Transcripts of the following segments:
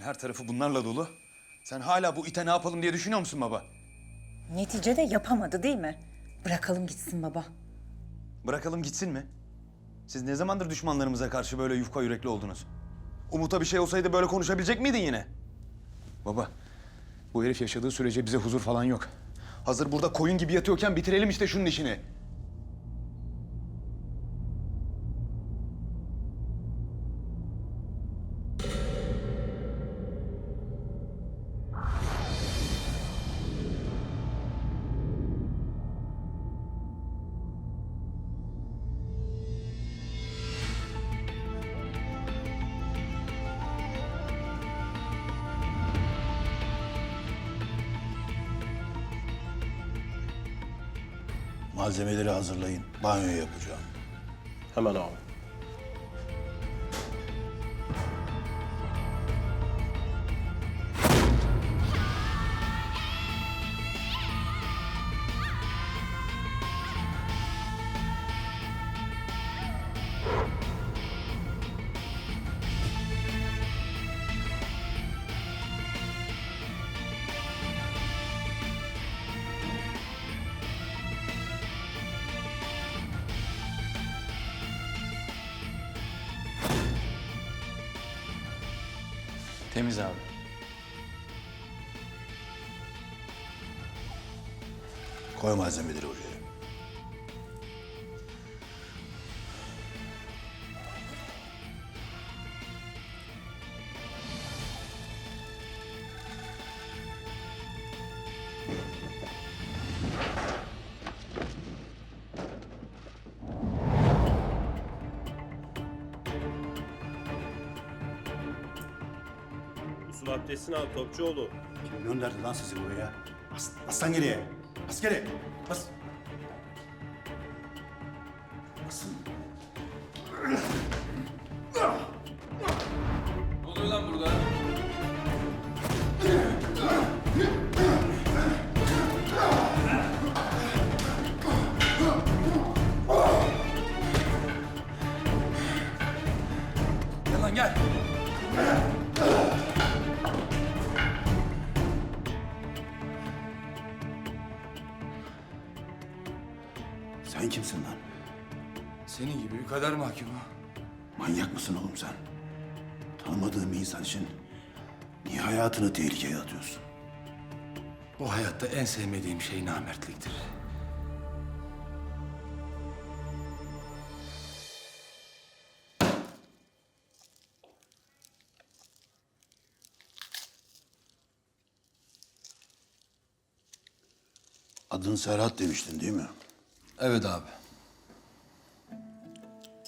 Evin her tarafı bunlarla dolu. Sen hala bu ite ne yapalım diye düşünüyor musun baba? Neticede yapamadı değil mi? Bırakalım gitsin baba. Bırakalım gitsin mi? Siz ne zamandır düşmanlarımıza karşı böyle yufka yürekli oldunuz? Umut'a bir şey olsaydı böyle konuşabilecek miydin yine? Baba, bu herif yaşadığı sürece bize huzur falan yok. Hazır burada koyun gibi yatıyorken bitirelim işte şunun işini. Malzemeleri hazırlayın. Banyo yapacağım. Hemen abi. Temiz abi. Koy malzemeleri oraya. Usul abdestini al Topçuoğlu. Kim gönderdi lan sizi buraya? Bas, bas lan geriye. Bas geri. Bas. Kader mahkumu. Manyak mısın oğlum sen? Tanımadığım bir insan için niye hayatını tehlikeye atıyorsun? Bu hayatta en sevmediğim şey namertliktir. Adın Serhat demiştin değil mi? Evet abi.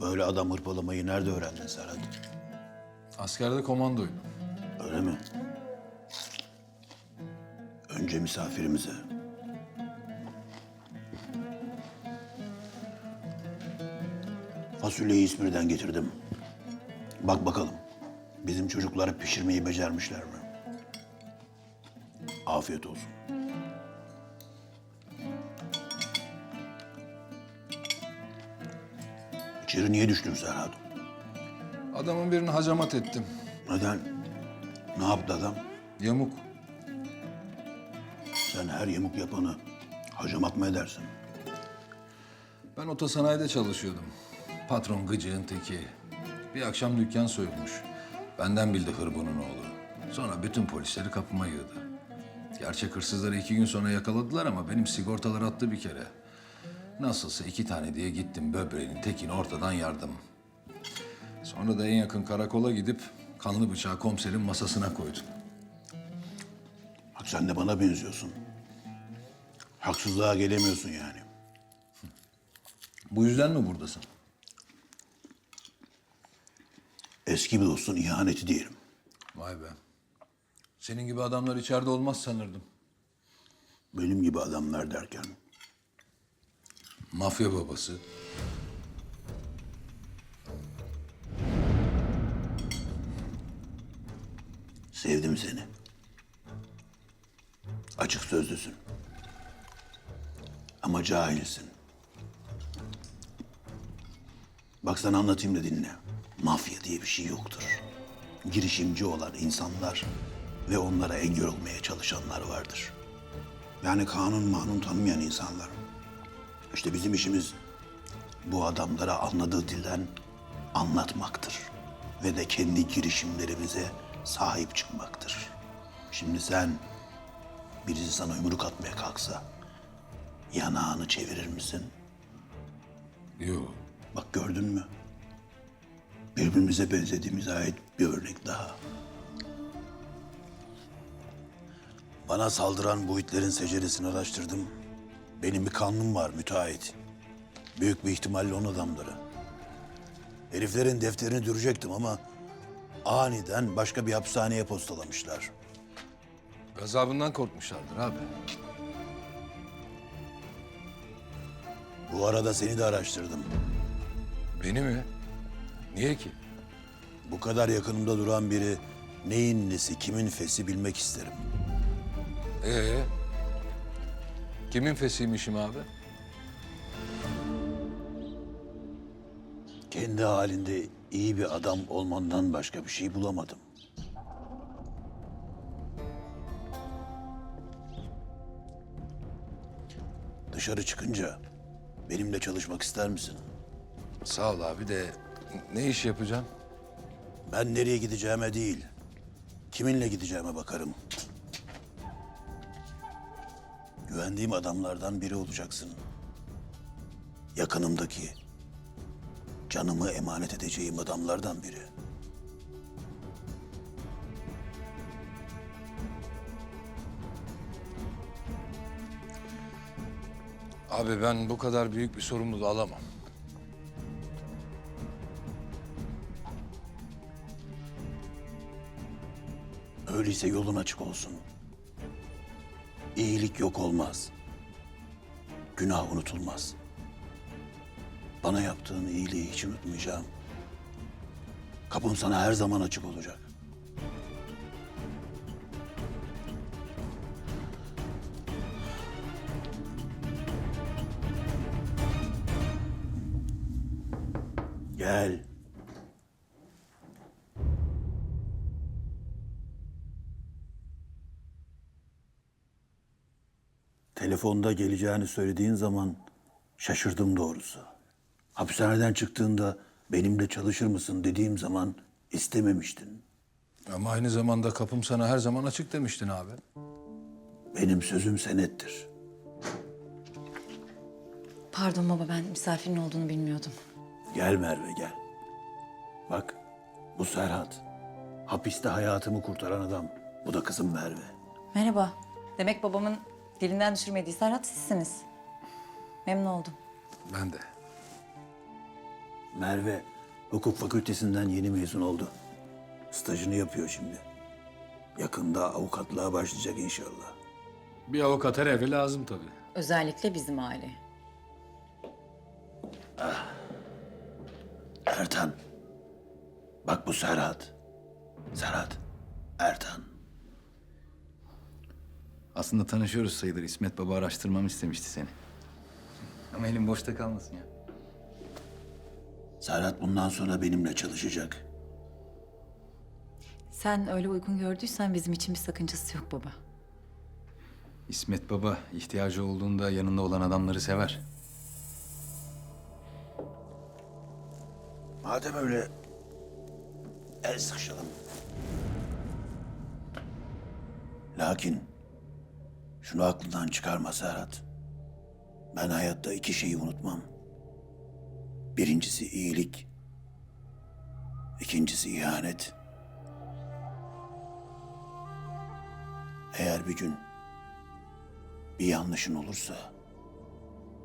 Böyle adam hırpalamayı nerede öğrendin Serhat? Askerde komandoydum. Öyle mi? Önce misafirimize. Fasulyeyi İzmir'den getirdim. Bak bakalım. Bizim çocuklar pişirmeyi becermişler mi? Afiyet olsun. İçeri niye düştün Serhat? Adamın birini hacamat ettim. Neden? Ne yaptı adam? Yamuk. Sen her yamuk yapanı hacamat mı edersin? Ben otosanayide çalışıyordum. Patron gıcığın teki. Bir akşam dükkan soyulmuş. Benden bildi hırbunun oğlu. Sonra bütün polisleri kapıma yığdı. Gerçek hırsızları iki gün sonra yakaladılar ama benim sigortalar attı bir kere. Nasılsa iki tane diye gittim böbreğinin tekini ortadan yardım. Sonra da en yakın karakola gidip kanlı bıçağı komiserin masasına koydum. Bak sen de bana benziyorsun. Haksızlığa gelemiyorsun yani. Bu yüzden mi buradasın? Eski bir dostun ihaneti diyelim. Vay be. Senin gibi adamlar içeride olmaz sanırdım. Benim gibi adamlar derken. Mafya babası. Sevdim seni. Açık sözlüsün. Ama cahilsin. Bak sana anlatayım da dinle. Mafya diye bir şey yoktur. girişimci olan insanlar ve onlara engel olmaya çalışanlar vardır. Yani kanun manun tanımayan insanlar. İşte bizim işimiz bu adamlara anladığı dilden anlatmaktır. Ve de kendi girişimlerimize sahip çıkmaktır. Şimdi sen birisi sana yumruk atmaya kalksa yanağını çevirir misin? Yok. Bak gördün mü? Birbirimize benzediğimize ait bir örnek daha. Bana saldıran bu itlerin seceresini araştırdım. Benim bir kanlım var müteahhit. Büyük bir ihtimalle onun adamları. Heriflerin defterini dürecektim ama aniden başka bir hapishaneye postalamışlar. Gazabından korkmuşlardır abi. Bu arada seni de araştırdım. Beni mi? Niye ki? Bu kadar yakınımda duran biri neyin nesi, kimin fesi bilmek isterim. Ee? Kimin fesiymişim abi? Kendi halinde iyi bir adam olmandan başka bir şey bulamadım. Dışarı çıkınca benimle çalışmak ister misin? Sağ ol abi de ne iş yapacağım? Ben nereye gideceğime değil, kiminle gideceğime bakarım. Güvendiğim adamlardan biri olacaksın. Yakınımdaki, canımı emanet edeceğim adamlardan biri. Abi ben bu kadar büyük bir sorumluluğu alamam. Öyleyse yolun açık olsun. İyilik yok olmaz. Günah unutulmaz. Bana yaptığın iyiliği hiç unutmayacağım. Kapım sana her zaman açık olacak. Gel. Telefonda geleceğini söylediğin zaman şaşırdım doğrusu. Hapishaneden çıktığında benimle çalışır mısın dediğim zaman istememiştin. Ama aynı zamanda kapım sana her zaman açık demiştin abi. Benim sözüm senettir. Pardon baba ben misafirin olduğunu bilmiyordum. Gel Merve gel. Bak bu Serhat. Hapiste hayatımı kurtaran adam. Bu da kızım Merve. Merhaba. Demek babamın dilinden düşürmediği Serhat sizsiniz. Memnun oldum. Ben de. Merve hukuk fakültesinden yeni mezun oldu. Stajını yapıyor şimdi. Yakında avukatlığa başlayacak inşallah. Bir avukat her eve lazım tabii. Özellikle bizim aile. Ertan. Bak bu Serhat. Serhat. Ertan. Aslında tanışıyoruz sayılır. İsmet Baba araştırmamı istemişti seni. Ama elim boşta kalmasın ya. Serhat bundan sonra benimle çalışacak. Sen öyle uygun gördüysen bizim için bir sakıncası yok baba. İsmet Baba ihtiyacı olduğunda yanında olan adamları sever. Madem öyle el sıkışalım. Lakin şunu aklından çıkarma Serhat. Ben hayatta iki şeyi unutmam. Birincisi iyilik. ikincisi ihanet. Eğer bir gün bir yanlışın olursa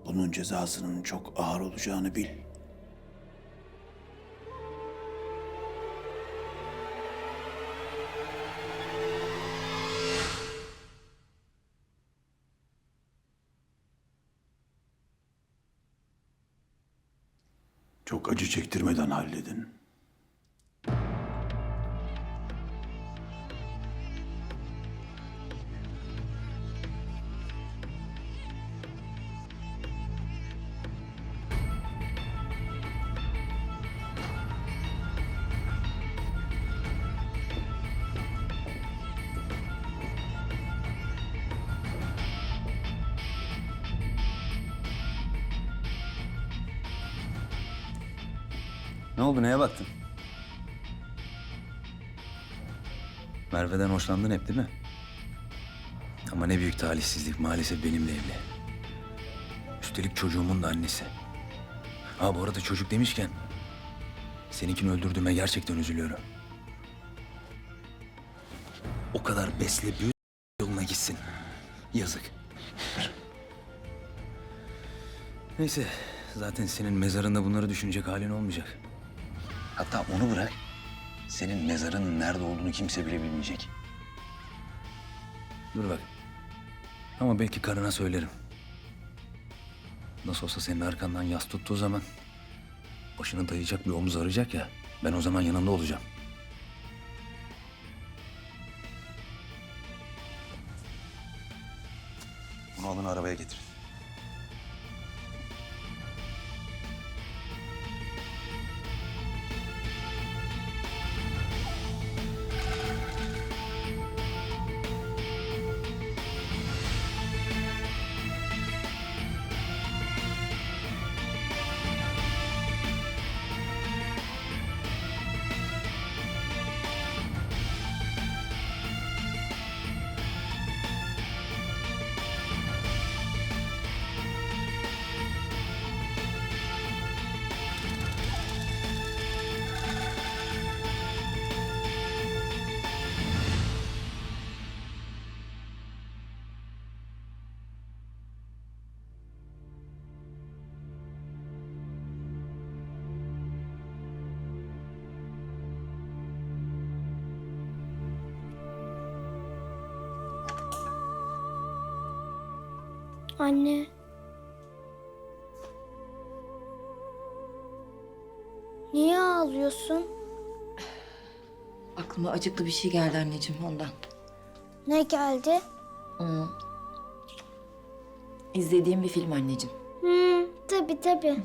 bunun cezasının çok ağır olacağını bil. Çok acı çektirmeden halledin. Ne oldu neye baktın? Merve'den hoşlandın hep değil mi? Ama ne büyük talihsizlik maalesef benimle evli. Üstelik çocuğumun da annesi. Ha bu arada çocuk demişken... ...seninkini öldürdüğüme gerçekten üzülüyorum. O kadar besle büyüt yoluna gitsin. Yazık. Neyse zaten senin mezarında bunları düşünecek halin olmayacak. Hatta onu bırak. Senin mezarın nerede olduğunu kimse bile bilmeyecek. Dur bak. Ama belki karına söylerim. Nasıl olsa senin arkandan yas tuttuğu zaman... ...başını dayayacak bir omuz arayacak ya... ...ben o zaman yanında olacağım. Anne. Niye ağlıyorsun? Aklıma acıklı bir şey geldi anneciğim ondan. Ne geldi? İzlediğim bir film anneciğim. Hmm, tabii tabii.